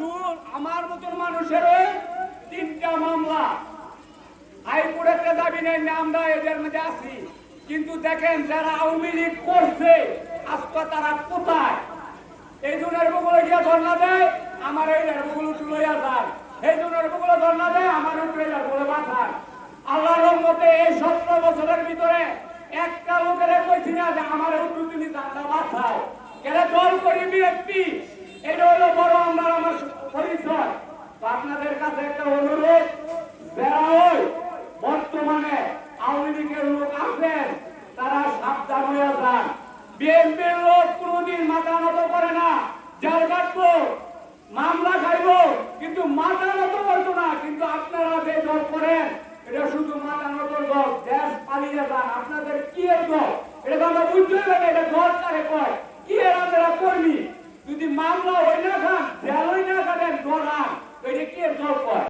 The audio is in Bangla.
জুল আমার মতন মানুষের তিনটা মামলা। হাইকোর্টের দাবি নেই আমরা এদের মধ্যে আছি। কিন্তু দেখেন যারা আওয়ামী লীগ করছে, আজকে তারা কোথায়? এই জনের বগুলো গিয়ে ধর্ণা দেয়, আমার এই বগুলো তুলইয়া যায়। এই জনের বগুলো ধর্ণা দেয়, আমার উঠে বলে বাঁচায় আল্লাহর রহমতে এই সতেরো বছরের ভিতরে একটা লোকের কইছি না যে আমার উঠু তুমি জানলা এরা দল করি ব্যক্তি এটা হলো বড় আমরা আমার আপনাদের কাছে একটা অনুরোধ, যারা ওই বর্তমানে আওয়ামী লীগের লোক আছেন, তারা সাবধান হয়ে যান। বিএনপির লোক কোনোদিন মাথা নত করে না। যার কাটবো মামলা খাইবো, কিন্তু মাথা নত করতো না। কিন্তু আপনারা যে দল করেন, এটা শুধু মাথা নত দল দেশ পালিয়ে যান। আপনাদের কি এর দল এটা তো আমরা বুঝতে পারি এটা দল কারে কয়? no fly.